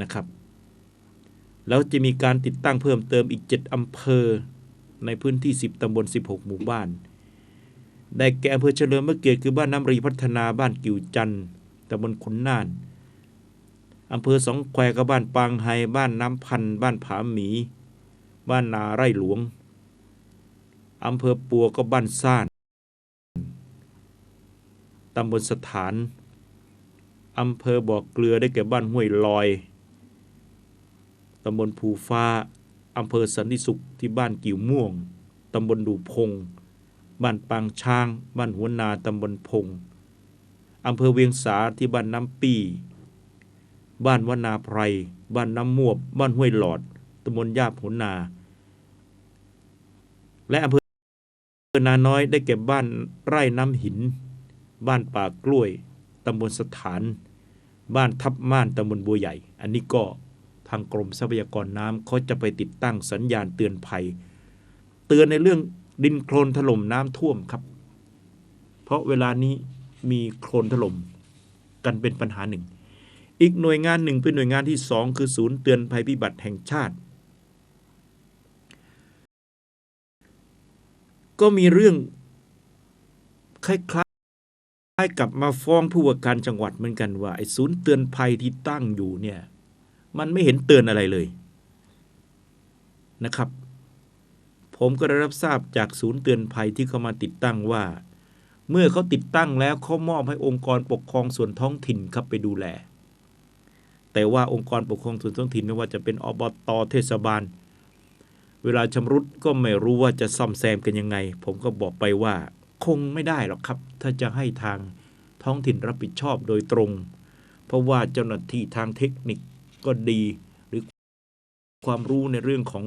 นะครับ แล้วจะมีการติดตั้งเพิ่มเติมอีก 7 อำเภอ ในพื้นที่ 10 ตำบล 16 หมู่บ้าน ได้แก่อำเภอเฉลิมพระเกียรติคือบ้านน้ำรีพัฒนาบ้านกิ่วจันทร์ตำบลขุนน่านอำเภอสองแควกับบ้านปางไฮบ้านน้ำพันบ้านผาหมี บ้านนาไร่หลวงอำเภอปัวก็บ้านซ่านตำบลสถานอำเภอบ่อเกลือได้แก่บ้านห้วยลอยำบลภูฟ้าอำเภอสันติสุขที่บ้านกิ่วม่วง ตำบลดูพง บ้านปางช้าง บ้านหัวนาตำบลพง อำเภอเวียงสาที่บ้านน้ำปี บ้านวนาไพร บ้านน้ำมวบ บ้านห้วยหลอด ตำบลยาบหัวนา และอำเภอนาน้อยได้แก่บ้านไร่น้ำหิน บ้านป่ากล้วย ตำบลสถาน บ้านทับม่าน ตำบลบัวใหญ่ อันนี้ก็ ทางกรมทรัพยากรน้ำเขาจะไปติดตั้งสัญญาณเตือนภัย เตือนในเรื่องดินโคลนถล่มน้ำท่วมครับ เพราะเวลานี้มีโคลนถล่มกันเป็นปัญหาหนึ่ง อีกหน่วยงานหนึ่งเป็นหน่วยงานที่สองคือศูนย์เตือนภัยพิบัติแห่งชาติ ก็มีเรื่องคล้ายๆกับมาฟ้องผู้ว่าการจังหวัดเหมือนกันว่าไอ้ศูนย์เตือนภัยที่ตั้งอยู่เนี่ย มันไม่เห็นเตือนอะไรเลยนะครับ ผมก็ได้รับทราบจากศูนย์เตือนภัยที่เขามาติดตั้งว่า เมื่อเขาติดตั้งแล้วเขามอบให้องค์กรปกครองส่วนท้องถิ่นครับไปดูแล แต่ว่าองค์กรปกครองส่วนท้องถิ่นไม่ว่าจะเป็นอบตเทศบาล เวลาชำรุดก็ไม่รู้ว่าจะซ่อมแซมกันยังไง ผมก็บอกไปว่า คงไม่ได้หรอกครับ ถ้าจะให้ทางท้องถิ่นรับผิดชอบโดยตรง เพราะว่าเจ้าหน้าที่ทางเทคนิค ก็ดี หรือความรู้ในเรื่องของ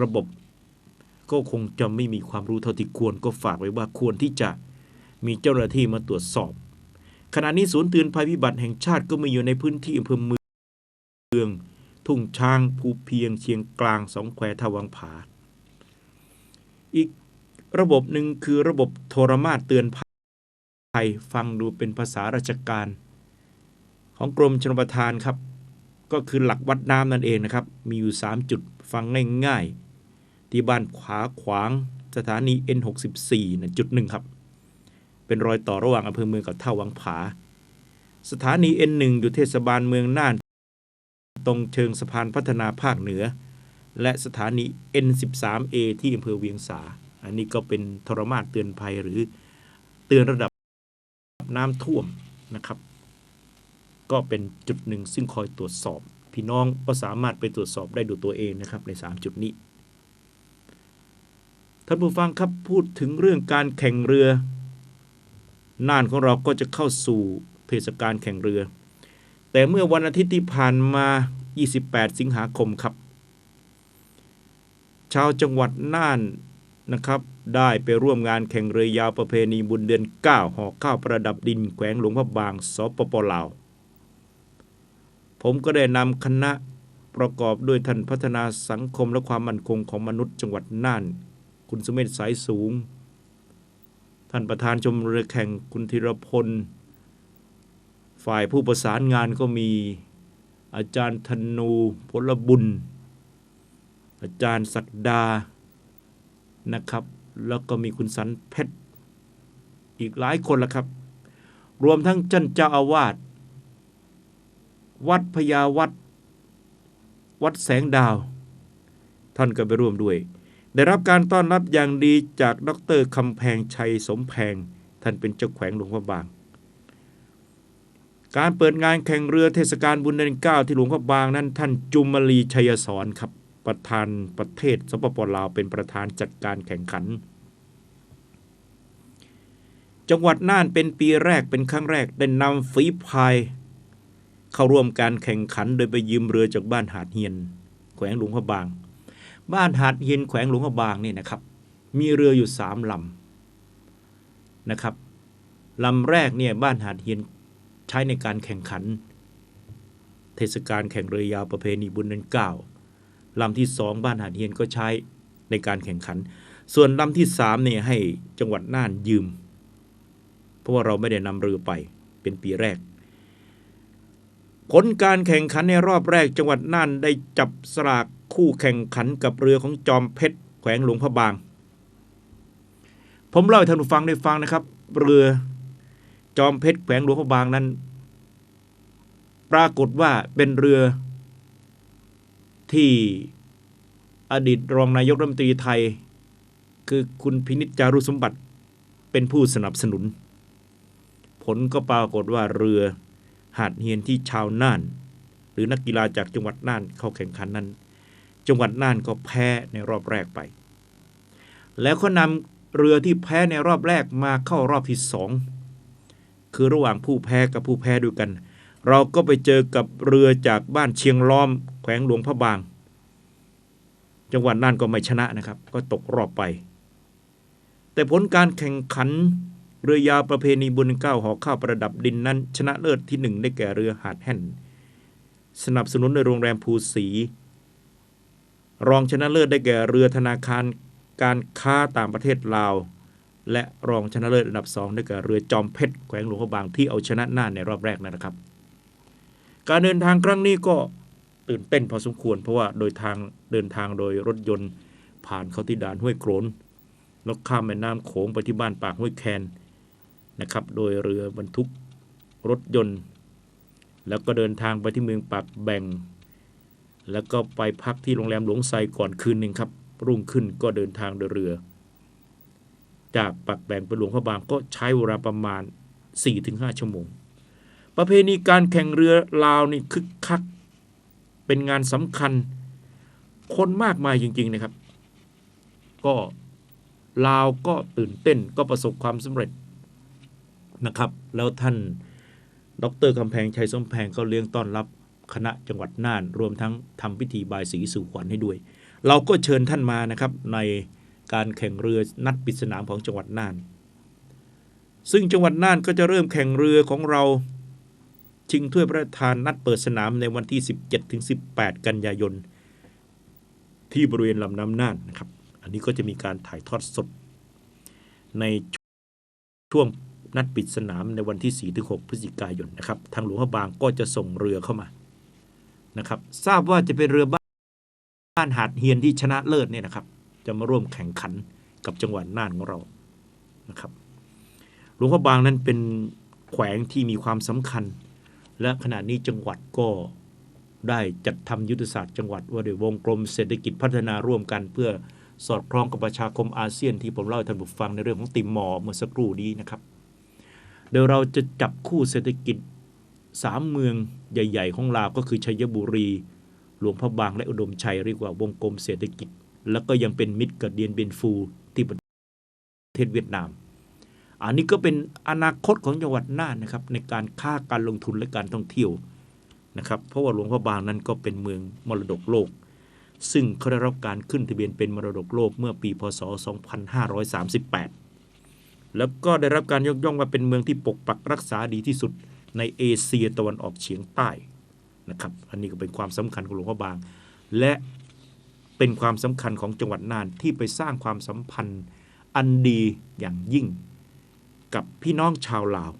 ระบบ ก็คงจะไม่มีความรู้เท่าที่ควร ก็ฝากไว้ว่าควรที่จะมีเจ้าหน้าที่มาตรวจสอบ ขณะนี้ศูนย์เตือนภัยพิบัติแห่งชาติก็มีอยู่ในพื้นที่อำเภอเมือง ทุ่งช้าง ภูเพียง เชียงกลางสองแควทวังผา อีกระบบหนึ่งคือระบบโทรมาตเตือนภัย ฟังดูเป็นภาษาราชการ ของกรมชลประทานครับ ก็คือหลักวัดน้ำนั่นเองนะครับ มีอยู่ 3 จุดฟังง่ายๆ ที่บ้านขวาขวางสถานี N64 นะจุดหนึ่งครับ เป็นรอยต่อระหว่างอำเภอเมืองกับท่าวังผา สถานี N1 อยู่เทศบาลเมืองน่าน ตรงเชิงสะพานพัฒนาภาคเหนือ และสถานี N13A ที่อำเภอเวียงสา อันนี้ก็เป็นทรมาตเตือนภัยหรือเตือนระดับน้ำท่วมนะครับ ก็เป็นจุดหนึ่งซึ่งคอยตรวจสอบ พี่น้องก็สามารถไปตรวจสอบได้ดูตัวเองนะครับใน 3 จุดนี้ ท่านผู้ฟังครับพูดถึงเรื่องการแข่งเรือ น่านของเราก็จะเข้าสู่เทศกาลแข่งเรือ แต่เมื่อวันอาทิตย์ที่ผ่านมา 28 สิงหาคมครับ ชาวจังหวัดน่านนะครับได้ไปร่วมงานแข่งเรือยาวประเพณีบุญเดือน 9หอข้าวประดับดินแขวงหลวงพระบางสปปลาว ผมก็ได้นำคณะประกอบด้วยท่านพัฒนาสังคมและความมั่นคงของมนุษย์จังหวัดน่าน คุณสมเมธสายสูง ท่านประธานชมเรือแข่งคุณธีรพล ฝ่ายผู้ประสานงานก็มีอาจารย์ธนูพลบุญ อาจารย์ศักดานะครับ แล้วก็มีคุณสันเพชร อีกหลายคนละครับ รวมทั้งจันเจ้าอาวาส วัดพญาวัด วัดแสงดาว ท่านก็ไปร่วมด้วย ได้รับการต้อนรับอย่างดีจากดรคำแพงชัยสมแพง ท่านเป็นเจ้าแขวงหลวงพระบาง การเปิดงานแข่งเรือเทศกาลบุญเดือนเก้าที่หลวงพระบางนั้น ท่านจุมลีชัยสอนครับประธานประเทศสปปลาวเป็นประธานจัดการแข่งขัน จังหวัดน่านเป็นปีแรกเป็นครั้งแรกได้นำฝีพาย เข้าร่วมการแข่งขันโดยไปยืมเรือจากบ้านหาดเฮียน แขวงหลวงพระบาง บ้านหาดเฮียนแขวงหลวงพระบางนี่นะครับ มีเรืออยู่สามลำนะครับลำแรกเนี่ยบ้านหาดเฮียนใช้ในการแข่งขัน เทศกาลแข่งเรือยาวประเพณีบุญเดือนเก้าลำที่สองบ้านหาดเฮียนก็ใช้ในการแข่งขัน ส่วนลำที่สามเนี่ยให้จังหวัดน่านยืม เพราะว่าเราไม่ได้นำเรือไปเป็นปีแรก ผลการแข่งขันในรอบแรกจังหวัดน่านได้จับสลากคู่แข่งขันกับเรือของจอมเพชรแขวงหลวงพระบาง ผมเล่าให้ท่านผู้ฟังได้ฟังนะครับ เรือจอมเพชรแขวงหลวงพระบางนั้น ปรากฏว่าเป็นเรือที่อดีตรองนายกรัฐมนตรีไทย คือคุณพินิจจารุสมบัติเป็นผู้สนับสนุน ผลก็ปรากฏว่าเรือ หาดเฮียนที่ชาวน่าน หรือนักกีฬาจากจังหวัดน่านเข้าแข่งขันนั้น จังหวัดน่านก็แพ้ในรอบแรกไป แล้วก็นำเรือที่แพ้ในรอบแรกมาเข้ารอบที่สองคือระหว่างผู้แพ้กับผู้แพ้ด้วยกัน เราก็ไปเจอกับเรือจากบ้านเชียงล้อม แขวงหลวงพระบาง จังหวัดน่านก็ไม่ชนะนะครับ ก็ตกรอบไป แต่ผลการแข่งขัน เรือยาวประเพณีบุญเก้าหอข้าวประดับดินนั้น ชนะเลิศที่หนึ่งได้แก่เรือหาดแห่นสนับสนุนโดยโรงแรมภูสี รองชนะเลิศได้แก่เรือธนาคารการค้าต่างประเทศลาว และรองชนะเลิศอันดับสองได้แก่เรือจอมเพชรแขวงหลวงพระบางที่เอาชนะหน่าในรอบแรกนะครับ การเดินทางครั้งนี้ก็ตื่นเต้นพอสมควร เพราะว่าโดยทางเดินทางโดยรถยนต์ผ่านเขาที่ด่านห้วยโขนแล้วข้ามแม่น้ำโขงไปที่บ้านปากห้วยแคน นะครับ โดยเรือบรรทุกรถยนต์ แล้วก็เดินทางไปที่เมืองปากแบ่ง แล้วก็ไปพักที่โรงแรมหลวงไซก่อนคืนหนึ่งครับ รุ่งขึ้นก็เดินทางโดยเรือ จากปักแบ่งไปหลวงพระบางก็ใช้เวลาประมาณ 4-5 ชั่วโมง ประเพณีการแข่งเรือลาวนี่คึกคัก เป็นงานสำคัญ คนมากมายจริง ๆนะครับ ก็ลาวก็ตื่นเต้นก็ประสบความสำเร็จ นะครับ แล้วท่านดรกำแพงชัยสมแพงก็เลี้ยงต้อนรับคณะจังหวัดน่าน รวมทั้งทำพิธีบายสีสู่ขวัญให้ด้วย เราก็เชิญท่านมานะครับในการแข่งเรือนัดปิดสนามของจังหวัดน่าน ซึ่งจังหวัดน่านก็จะเริ่มแข่งเรือของเราชิงถ้วยพระราชทานนัดเปิดสนามในวันที่ 17-18 กันยายน ที่บริเวณลำน้ำน่านนะครับ อันนี้ก็จะมีการถ่ายทอดสดในช่วง นัดปิดสนามในวันที่ 4-6 พฤศจิกายนนะครับทางหลวงพระบางก็จะส่งเรือเข้ามานะครับทราบว่าจะเป็นเรือบ้านบ้านหาดเฮียนที่ชนะเลิศเนี่ยนะครับ จะมาร่วมแข่งขันกับจังหวัดน่านของเรานะครับหลวงพระบางนั้นเป็นแขวงที่มีความสำคัญ และขณะนี้จังหวัดก็ได้จัดทำยุทธศาสตร์จังหวัดว่าด้วยวงกลมเศรษฐกิจพัฒนาร่วมกัน เพื่อสอดคล้องกับประชาคมอาเซียนที่ผมเล่าให้ท่านผู้ฟังในเรื่องของติมมอร์เมื่อสักครู่นี้นะครับ เดี๋ยวเราจะจับคู่เศรษฐกิจสามเมืองใหญ่ ๆ ของลาวก็คือชัยบุรี หลวงพระบางและอุดมชัยเรียกว่าวงกลมเศรษฐกิจ แล้วก็ยังเป็นมิตรกับเดียนเบนฟูที่ประเทศเวียดนาม อันนี้ก็เป็นอนาคตของจังหวัดน่านนะครับในการค้าการลงทุนและการท่องเที่ยวนะครับเพราะว่าหลวงพระบางนั้นก็เป็นเมืองมรดกโลก ซึ่งเขาได้รับการขึ้นทะเบียนเป็นมรดกโลกเมื่อปีพศ 2538 แล้วก็ได้รับการยกย่องว่าเป็นเมืองที่ปกปักรักษาดีที่สุดในเอเชียตะวันออกเฉียงใต้นะครับ อันนี้ก็เป็นความสำคัญของหลวงพระบาง และเป็นความสำคัญของจังหวัดน่านที่ไปสร้างความสัมพันธ์อันดีอย่างยิ่ง กับพี่น้องชาวลาว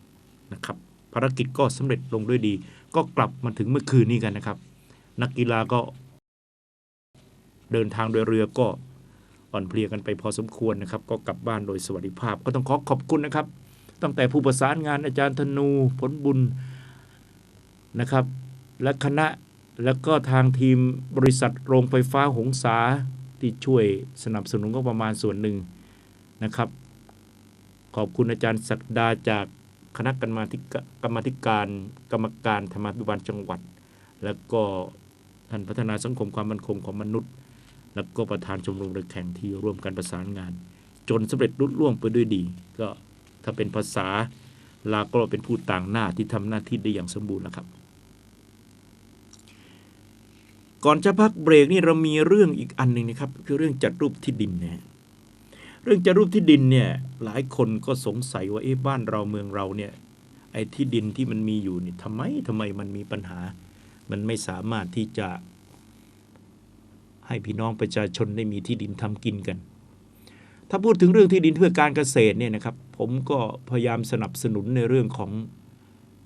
นะครับ ภารกิจก็สำเร็จลงด้วยดี ก็กลับมาถึงเมื่อคืนนี้กันนะครับ นักกีฬาก็เดินทางโดยเรือก็ อ่อนเพลียกันไปพอสมควรนะครับ ก็กลับบ้านโดยสวัสดิภาพ ก็ต้องขอขอบคุณนะครับ ตั้งแต่ผู้ประสานงานอาจารย์ธนูผลบุญนะครับ และคณะแล้วก็ทางทีมบริษัทโรงไฟฟ้าหงสาที่ช่วยสนับสนุนก็ประมาณส่วนหนึ่งนะครับ ขอบคุณอาจารย์ศักดาจากคณะกรรมาธิกรรมาธิการ กรรมการธรรมาภิบาลจังหวัด แล้วก็ท่านพัฒนาสังคมความมั่นคงของมนุษย์ แล้วก็ประธานชมรมเรือแข่งที่ร่วมกันประสานงาน จนสำเร็จรุ่ล่วงไปด้วยดี ก็ถ้าเป็นภาษาลาก็เป็นผู้ต่างหน้าที่ทำหน้าที่ได้อย่างสมบูรณ์แล้วครับ ก่อนจะพักเบรกนี่เรามีเรื่องอีกอันหนึ่งนะครับ คือเรื่องจัดรูปที่ดินนะฮะเรื่องจัดรูปที่ดินเนี่ยหลายคนก็สงสัยว่าเอ๊ะบ้านเราเมืองเราเนี่ยไอ้ที่ดินที่มันมีอยู่นี่ทำไมทำไมมันมีปัญหา มันไม่สามารถที่จะ ให้พี่น้องประชาชนได้มีที่ดินทำกินกัน ถ้าพูดถึงเรื่องที่ดินเพื่อการเกษตรเนี่ยนะครับ ผมก็พยายามสนับสนุนในเรื่องของ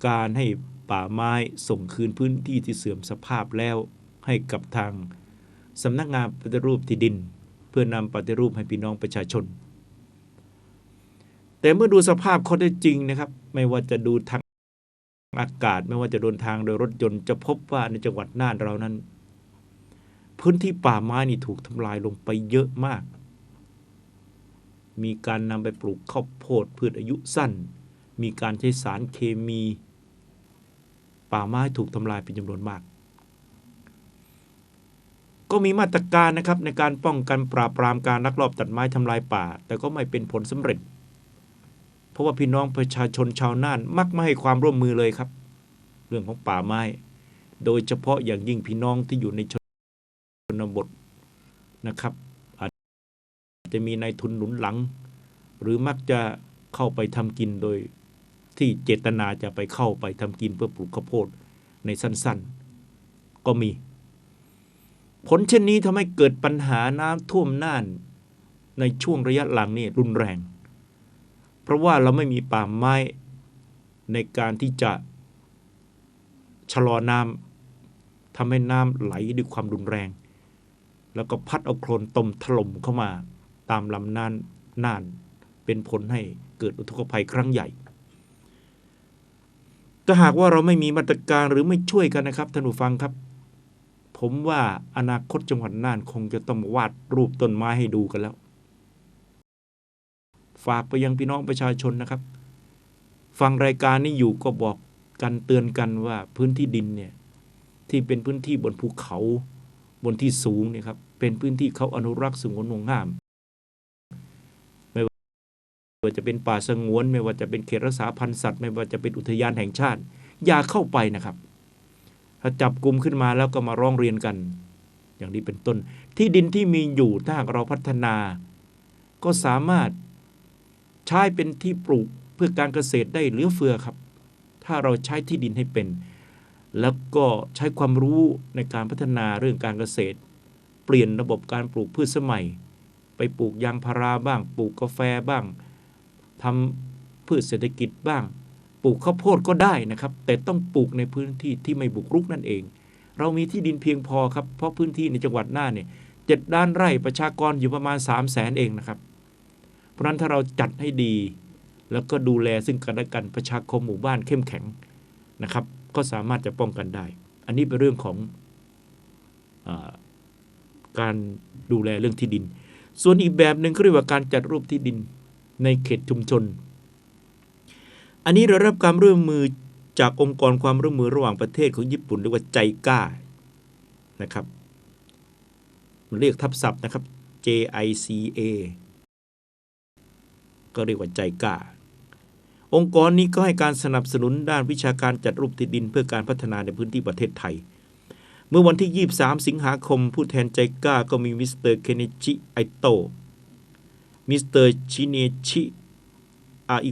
การให้ปป่าไม้ส่งคืนพื้นที่ที่เสื่อมสภาพแล้วให้กับทางสำนักงานปฏิรูปที่ดิน เพื่อนำปฏิรูปให้พี่น้องประชาชน แต่เมื่อดูสภาพข้อเท็จจริงนะครับ ไม่ว่าจะดูทางอากาศ ไม่ว่าจะเดินทางโดยรถยนต์จะพบว่าในจังหวัดน่านเรานั้น พื้นที่ป่าไม้นี่ถูกทำลายลงไปเยอะมาก มีการนำไปปลูกข้าวโพดพืชอายุสั้น มีการใช้สารเคมี ป่าไม้ถูกทำลายเป็นจำนวนมาก ก็มีมาตรการนะครับในการป้องกันปราบปรามการลักลอบตัดไม้ทำลายป่า แต่ก็ไม่เป็นผลสำเร็จ เพราะว่าพี่น้องประชาชนชาวน่านมักไม่ให้ความร่วมมือเลยครับ เรื่องของป่าไม้ โดยเฉพาะอย่างยิ่งพี่น้องที่อยู่ในชน บทนะครับอาจจะมีนายทุนหนุนหลัง หรือมักจะเข้าไปทำกินโดยที่เจตนาจะไปเข้าไปทำกินเพื่อปลูกข้าวโพดในสั้นๆ ก็มี ผลเช่นนี้ทำให้เกิดปัญหาน้ำท่วมน่านในช่วงระยะหลังนี่รุนแรง เพราะว่าเราไม่มีป่าไม้ในการที่จะชะลอน้ำทำให้น้ำไหลด้วยความรุนแรง แล้วก็พัดเอาโคลนตมถล่มเข้ามาตามลำน่านน่าน เป็นผลให้เกิดอุทกภัยครั้งใหญ่ถ้าหากว่าเราไม่มีมาตรการหรือไม่ช่วยกันนะครับท่านผู้ฟังครับ ผมว่าอนาคตจังหวัดน่านคงจะต้องวาดรูปต้นไม้ให้ดูกันแล้ว ฝากไปยังพี่น้องประชาชนนะครับ ฟังรายการนี้อยู่ก็บอกกันเตือนกันว่าพื้นที่ดินเนี่ยที่เป็นพื้นที่บนภูเขา บนที่สูงเนี่ยครับเป็นพื้นที่เขาอนุรักษ์สงวนงาม ไม่ว่าจะเป็นป่าสงวน ไม่ว่าจะเป็นเขตรักษาพันธุ์สัตว์ ไม่ว่าจะเป็นอุทยานแห่งชาติ อย่าเข้าไปนะครับ ถ้าจับกลุ่มขึ้นมาแล้วก็มาร้องเรียนกัน อย่างนี้เป็นต้น ที่ดินที่มีอยู่ถ้าหากเราพัฒนา ก็สามารถใช้เป็นที่ปลูกเพื่อการเกษตรได้เหลือเฟือครับ ถ้าเราใช้ที่ดินให้เป็น แล้วก็ใช้ความรู้ในการพัฒนาเรื่องการเกษตร เปลี่ยนระบบการปลูกพืชสมัย ไปปลูกยางพาราบ้าง ปลูกกาแฟบ้างทำพืชเศรษฐกิจบ้าง ปลูกข้าวโพดก็ได้นะครับ แต่ต้องปลูกในพื้นที่ที่ไม่บุกรุกนั่นเอง เรามีที่ดินเพียงพอครับ เพราะพื้นที่ในจังหวัดน่านเนี่ยเจ็ดด้านไร่ประชากรอยู่ประมาณ 3 0 0แสนเองนะครับ เพราะฉะนั้นถ้าเราจัดให้ดี แล้วก็ดูแลซึ่งกันและกันประชาคมหมู่บ้านเข้มแข็งนะครับ ก็สามารถจะป้องกันได้ อันนี้เป็นเรื่องของอการดูแลเรื่องที่ดิน ส่วนอีกแบบหนึ่งก็เรียกว่าการจัดรูปที่ดินในเขตชุมชน อันนี้เรารับการร่วมมือจากองค์กรความร่วมมือระหว่างประเทศของญี่ปุ่นเรียกว่าใจกล้านะครับมันเรียกทับศัพท์นะครับ JICA ก็เรียกว่าใจกล้า องค์กรนี้ก็ให้การสนับสนุนด้านวิชาการจัดรูปที่ดินเพื่อการพัฒนาในพื้นที่ประเทศไทย เมื่อวันที่ 23 สิงหาคม ผู้แทนใจกล้าก็มีมิสเตอร์เคนจิไอโตมิสเตอร์ชิเนชิอาอิ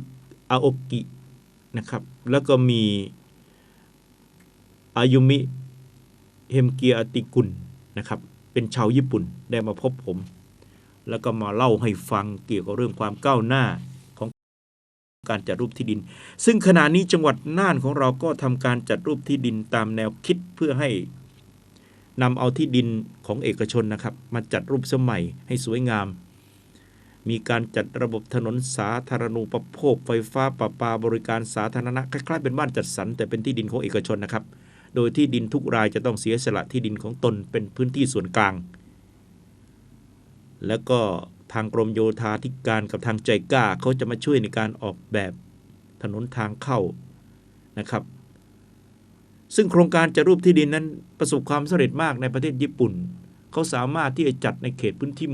อาโอกินะครับแล้วก็มีอายุมิเฮมเกียติกุลนะครับเป็นชาวญี่ปุ่นได้มาพบผม แล้วก็มาเล่าให้ฟังเกี่ยวกับเรื่องความก้าวหน้า การจัดรูปที่ดิน ซึ่งขณะนี้จังหวัดน่านของเราก็ทำการจัดรูปที่ดินตามแนวคิดเพื่อให้นำเอาที่ดินของเอกชนนะครับ มาจัดรูปสมัยให้สวยงาม มีการจัดระบบถนนสาธารณูปโภค ไฟฟ้าประปาบริการสาธารณะคล้ายๆเป็นบ้านจัดสรรแต่เป็นที่ดินของเอกชนนะครับ โดยที่ดินทุกรายจะต้องเสียสละที่ดินของตนเป็นพื้นที่ส่วนกลาง แล้วก็ ทางกรมโยธาธิการกับทางใจกล้าเขาจะมาช่วยในการออกแบบถนนทางเข้านะครับ ซึ่งโครงการจะรูปที่ดินนั้นประสบความสำเร็จมากในประเทศญี่ปุ่น เขาสามารถที่จะจัดในเขตพื้นที่